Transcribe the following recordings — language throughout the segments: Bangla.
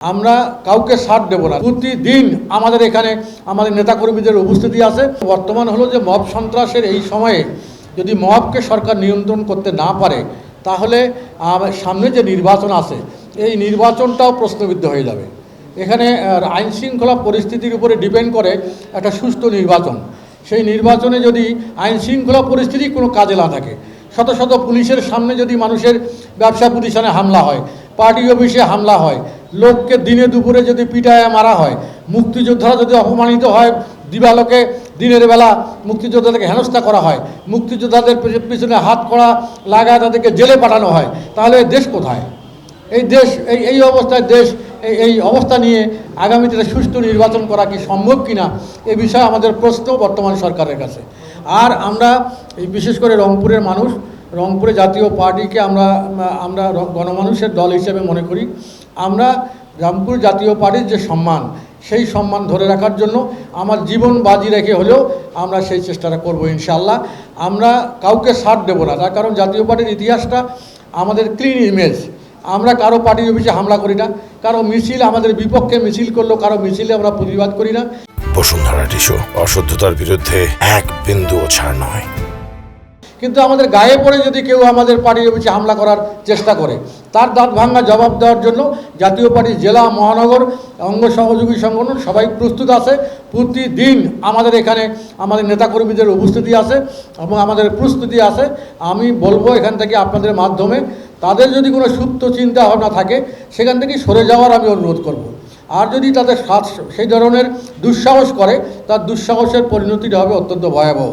আমরা কাউকে ছাড় দেবো না। প্রতিদিন আমাদের এখানে আমাদের নেতাকর্মীদের উপস্থিতি আছে। বর্তমান হলো যে মব সন্ত্রাসের এই সময়ে যদি মবকে সরকার নিয়ন্ত্রণ করতে না পারে, তাহলে সামনে যে নির্বাচন আছে, এই নির্বাচনটাও প্রশ্নবিদ্ধ হয়ে যাবে। এখানে আইন শৃঙ্খলা পরিস্থিতির উপরে ডিপেন্ড করে একটা সুষ্ঠু নির্বাচন। সেই নির্বাচনে যদি আইন শৃঙ্খলা পরিস্থিতি কোনো কাজে না থাকে, শত শত পুলিশের সামনে যদি মানুষের ব্যবসা প্রতিষ্ঠানে হামলা হয়, পার্টি অফিসে হামলা হয় লোককে দিনে দুপুরে যদি পিটায় মারা হয়, মুক্তিযোদ্ধারা যদি অপমানিত হয়, দিবালোকে দিনের বেলা মুক্তিযোদ্ধাদেরকে হেনস্থা করা হয়, মুক্তিযোদ্ধাদের পিছনে হাত করা লাগায় তাদেরকে জেলে পাঠানো হয়, তাহলে দেশ কোথায়? এই দেশ, এই এই অবস্থায় দেশ, এই অবস্থা নিয়ে আগামীতে সুষ্ঠু নির্বাচন করা কি সম্ভব কিনা, এ বিষয়ে আমাদের প্রশ্ন বর্তমান সরকারের কাছে। আর আমরা এই বিশেষ করে রংপুরের মানুষ রংপুরে জাতীয় পার্টিকে আমরা আমরা গণমানুষের দল হিসেবে মনে করি। আমরা রংপুর জাতীয় পার্টির যে সম্মান, সেই সম্মান ধরে রাখার জন্য আমার জীবন বাজি রেখে হলেও আমরা সেই চেষ্টাটা করব ইনশাল্লাহ আমরা কাউকে ছাড় দেবো না, তার কারণ জাতীয় পার্টির ইতিহাসটা আমাদের ক্লিন ইমেজ আমরা কারও পার্টি অফিসে হামলা করি না, কারও মিছিল আমাদের বিপক্ষে মিছিল করল কারও মিছিলে আমরা প্রতিবাদ করি না। বসুন্ধরা টিস্যু অশুদ্ধতার বিরুদ্ধে এক বিন্দুও ছাড় নয়। কিন্তু আমাদের গায়ে পড়ে যদি কেউ আমাদের পার্টি অফিসে হামলা করার চেষ্টা করে, তার দাঁত ভাঙ্গা জবাব দেওয়ার জন্য জাতীয় পার্টি, জেলা, মহানগর, অঙ্গ সহযোগী সংগঠন সবাই প্রস্তুত আছে। প্রতিদিন আমাদের এখানে আমাদের নেতাকর্মীদের উপস্থিতি আছে এবং আমাদের প্রস্তুতি আছে। আমি বলব এখান থেকে আপনাদের মাধ্যমে তাদের যদি কোনো সুপ্ত চিন্তা ভাবনা থাকে, সেখান থেকে সরে যাওয়ার আমি অনুরোধ করব। আর যদি তাদের সেই ধরনের দুঃসাহস করে, তার দুঃসাহসের পরিণতিটা হবে অত্যন্ত ভয়াবহ।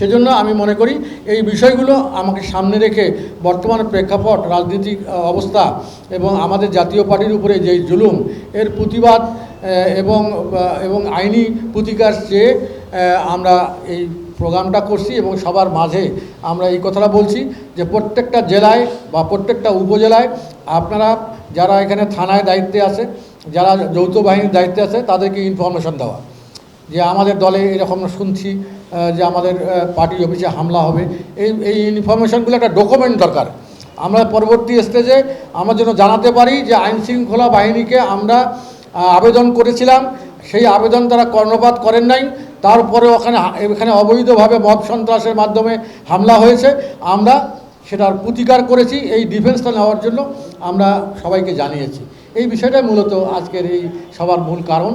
সেজন্য আমি মনে করি এই বিষয়গুলো আমাকে সামনে রেখে বর্তমান প্রেক্ষাপট, রাজনৈতিক অবস্থা এবং আমাদের জাতীয় পার্টির উপরে যে জুলুম, এর প্রতিবাদ এবং এবং আইনি প্রতিকার চেয়ে আমরা এই প্রোগ্রামটা করছি এবং সবার মাঝে আমরা এই কথাটা বলছি যে প্রত্যেকটা জেলায় বা প্রত্যেকটা উপজেলায় আপনারা যারা এখানে থানায় দায়িত্বে আছে, যারা যৌথ বাহিনীর দায়িত্বে আছে, তাদেরকে ইনফরমেশন দেওয়া। যে আমাদের দলে এরকম শুনছি যে আমাদের পার্টি অফিসে হামলা হবে। এই এই ইনফরমেশনগুলো একটা ডকুমেন্ট দরকার। আমরা পরবর্তী স্টেজে আমরা যেন জানাতে পারি যে আইন শৃঙ্খলা বাহিনীকে আমরা আবেদন করেছিলাম। সেই আবেদন তারা কর্ণপাত করেন নাই। তারপরে ওখানে, এখানে অবৈধভাবে মব সন্ত্রাসের মাধ্যমে হামলা হয়েছে। আমরা সেটার প্রতিকার করেছি। এই ডিফেন্সটা নেওয়ার জন্য আমরা সবাইকে জানিয়েছি। এই বিষয়টাই মূলত আজকের এই সবার মূল কারণ।